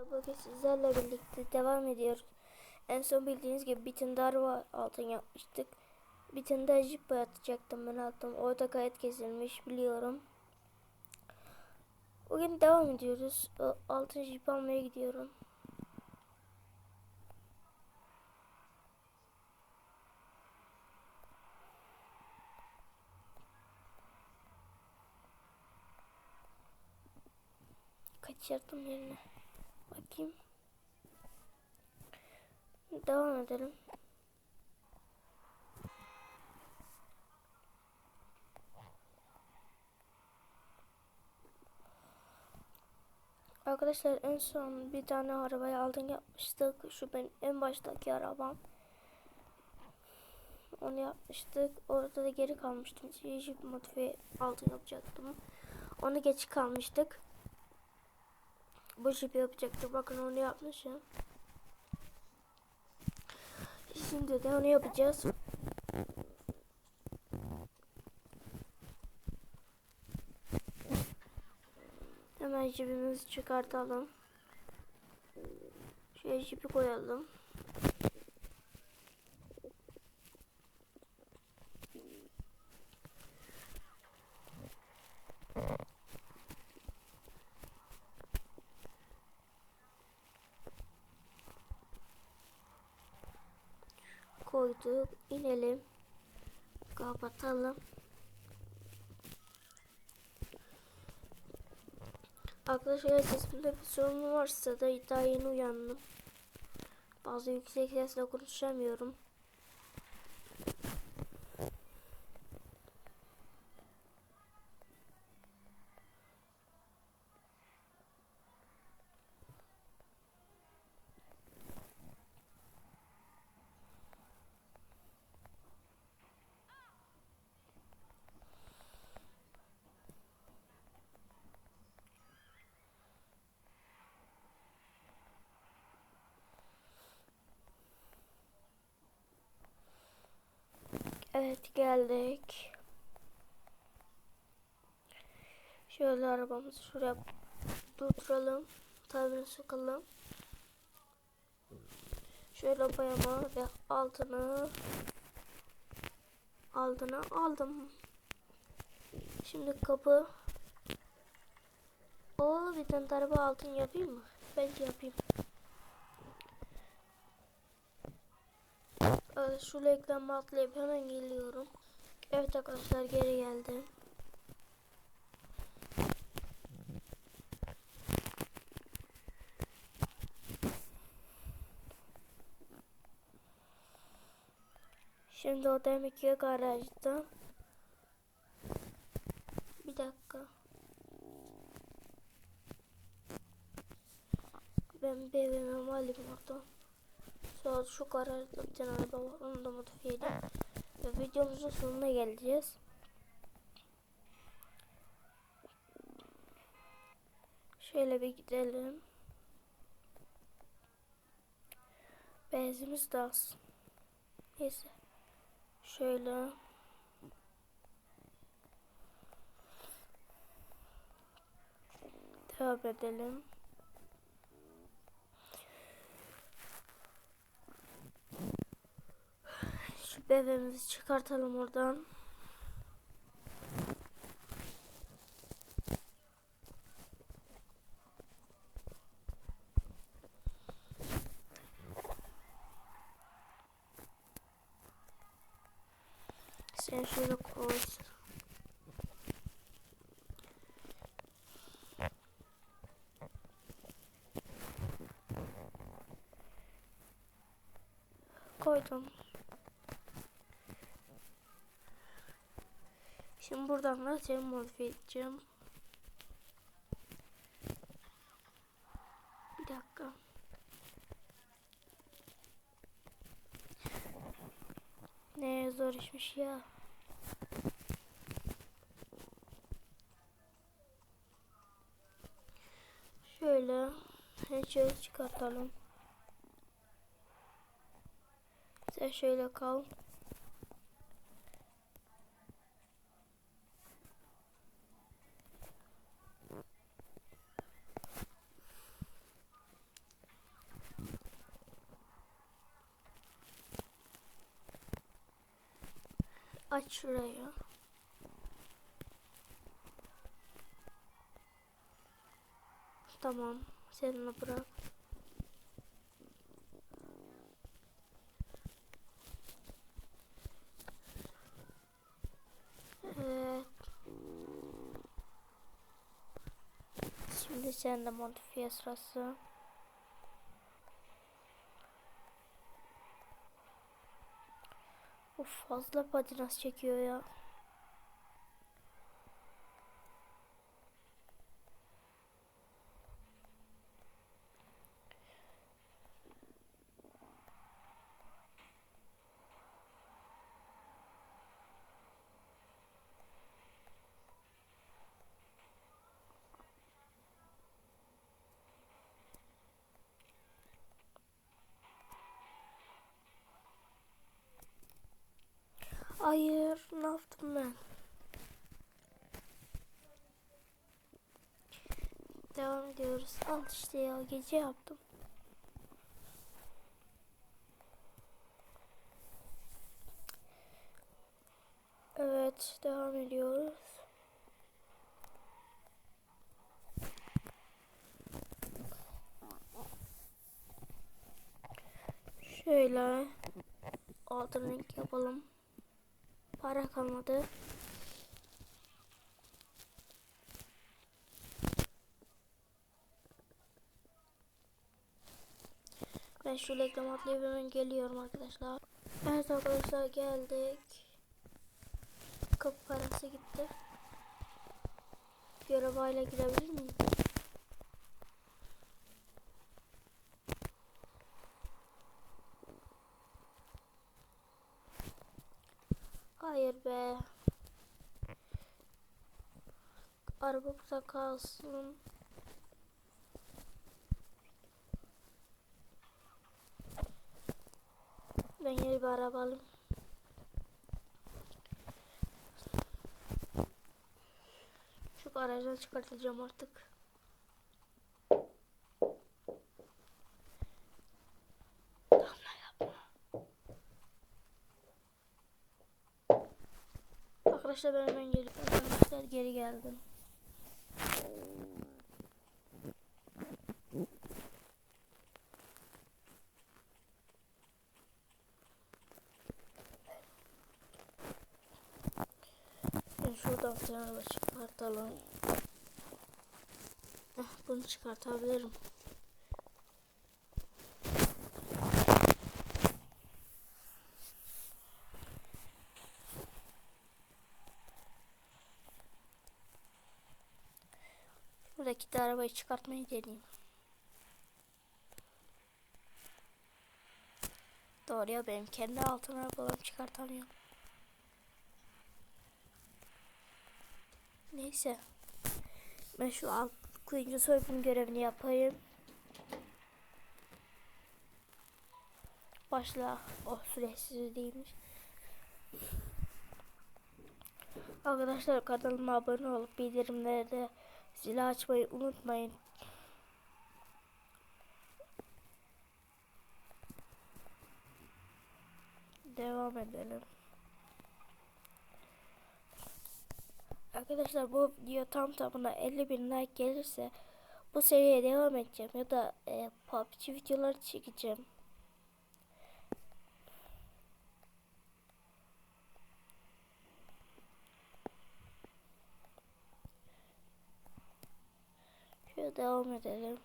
Bugün sizlerle birlikte devam ediyoruz. En son bildiğiniz gibi bir tane altın yapmıştık. Bir tane de jip atacaktım ben attım. Orada kayıt kesilmiş biliyorum. Bugün devam ediyoruz. Altın jip almaya gidiyorum. Kaçırdım yerine. Bakayım. Devam edelim. Arkadaşlar en son bir tane arabayı aldın yapmıştık. Şu benim en baştaki arabam. Onu yapmıştık. Orada da geri kalmıştım. Jeep modifiye altın yapacaktım. Onu geç kalmıştık. Bu jipi yapacaktım. Bakın onu yapmışım. Şimdi de onu yapacağız. Hemen jipimizi çıkartalım. Şöyle jipi koyalım. Koyduk. inelim. Kapatalım. Arkadaşlar sesimde bir sorun varsa da daha yeni uyandım. Bazı yüksek sesle konuşamıyorum. Evet geldik. Şöyle arabamızı şuraya durduralım. Tabirini sokalım. Şöyle boyama ve altını altına aldım. Şimdi kapı o bir tane araba altın yapayım mı? Bence yapayım. Evet, şu reklamı atlayıp hemen geliyorum. Evet arkadaşlar geri geldim. Şimdi o demek ki garajda. Bir dakika. Ben bir evime alayım oradan. Sonra şu garajda bir. Onu da modifiye edeyim. Ve videomuzun sonuna geleceğiz. Şöyle bir gidelim. Benzimiz de az. Neyse. Şöyle. Devam edelim. Şu bebeğimizi çıkartalım oradan. Sen şöyle koy. Koydum. Şimdi buradan da seni modifiye edeceğim. Bir dakika. Ne zor işmiş ya. Şöyle şöyle çıkartalım. Sen şöyle kal. Aç şurayı. Tamam. Seninle bırak. Evet. Şimdi sen de modifiye sırası. Of fazla patinas çekiyor ya. Hayır, ne yaptım ben? Devam ediyoruz. Al işte ya, gece yaptım. Evet, devam ediyoruz. Şöyle altın renk yapalım. Para kalmadı. Ben şu reklam atlayıp hemen geliyorum arkadaşlar. Evet arkadaşlar geldik. Kapı parası gitti. Görev girebilir miyim? Araba burada kalsın. Ben yeni bir araba alayım. Şu garajdan çıkartacağım artık. Arkadaşlar ben hemen geliyorum. Arkadaşlar geri geldim. Şuradan kenara çıkartalım. Eh, bunu çıkartabilirim. De arabayı çıkartmayı deneyeyim. Doğru ya benim kendi altın arabalarımı çıkartamıyorum. Neyse. Ben şu alt kuyuncu soygun görevini yapayım. Başla. Oh süresiz değilmiş. Arkadaşlar kanalıma abone olup bildirimleri de zili açmayı unutmayın. Devam edelim. Arkadaşlar bu video tam tamına 50 bin like gelirse bu seriye devam edeceğim ya da e, PUBG videoları çekeceğim. Şöyle devam edelim.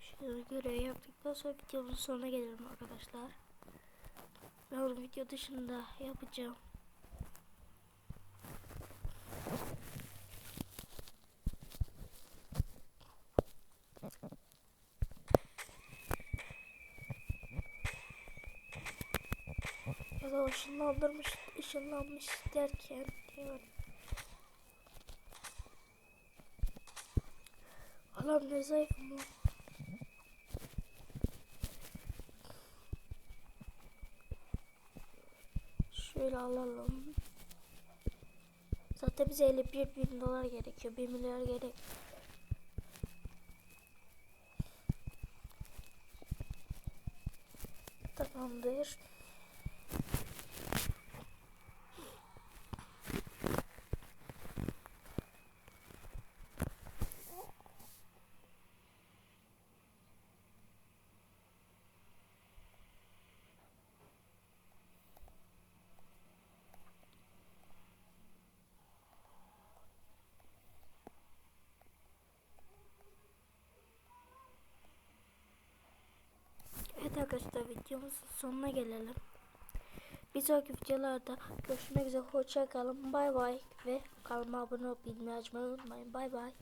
Şöyle görev yaptıktan sonra videonun sonuna gelelim arkadaşlar. Ben onu video dışında yapacağım. ışınlandırmış, ışınlanmış derken diyor. Adam ne zayıfım lan. Şöyle alalım. Zaten bize 51 bin dolar gerekiyor. 1 milyar gerek. Tamamdır. Arkadaşlar videomuzun sonuna gelelim. Bir sonraki videolarda görüşmek üzere. Hoşça kalın. Bay bay. Ve kanalıma abone olup unutmayın. Bay bay.